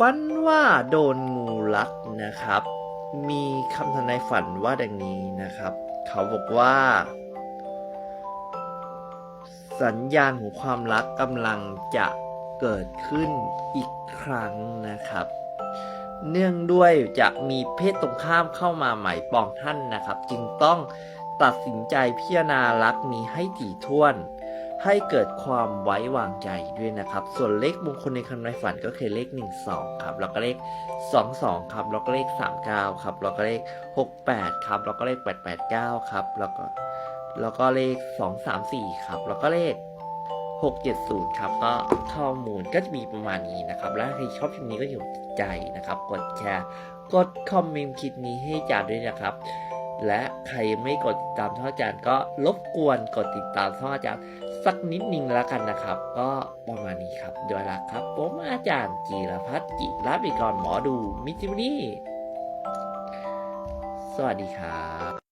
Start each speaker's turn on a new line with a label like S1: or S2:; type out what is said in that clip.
S1: ฝันว่าโดนงูลักนะครับ มีคำทำนายฝันว่าดังนี้นะครับ เขาบอกว่า สัญญาณของความรักกำลังจะเกิดขึ้นอีกครั้งนะครับ เนื่องด้วยจะมีเพศตรงข้ามเข้ามาใหมายปองท่านนะครับ จึงต้องตัดสินใจพิจารณารักนี้ให้ถี่ถ้วน ให้เกิดความไว้วางใจด้วยนะครับ ส่วนเลขมงคลในคำนายฝันก็คือเลข 1 2 ครับ แล้วก็เลข 2 2 ครับ แล้วก็เลข 39 ครับ แล้วก็เลข 68 ครับ แล้วก็เลข 889 ครับ แล้วก็ แล้วก็เลข 234 ครับ แล้วก็เลข 670 ครับ ก็ข้อมูลก็จะมีประมาณนี้นะครับ และใครชอบคลิปนี้ก็อย่าลืมใจนะครับ กดแชร์ กดคอมเมนต์คลิปนี้ให้จานด้วยนะครับและใครไม่กดติดตามช่องอาจารย์ก็รบกวนกดติดตามช่องอาจารย์ สักนิดนึงแล้วกันนะครับ ก็ประมาณนี้ครับด้วยละครับ ผมอาจารย์จีรพัฒน์จิรับิกรหมอดูมิจิมนี่สวัสดีครับ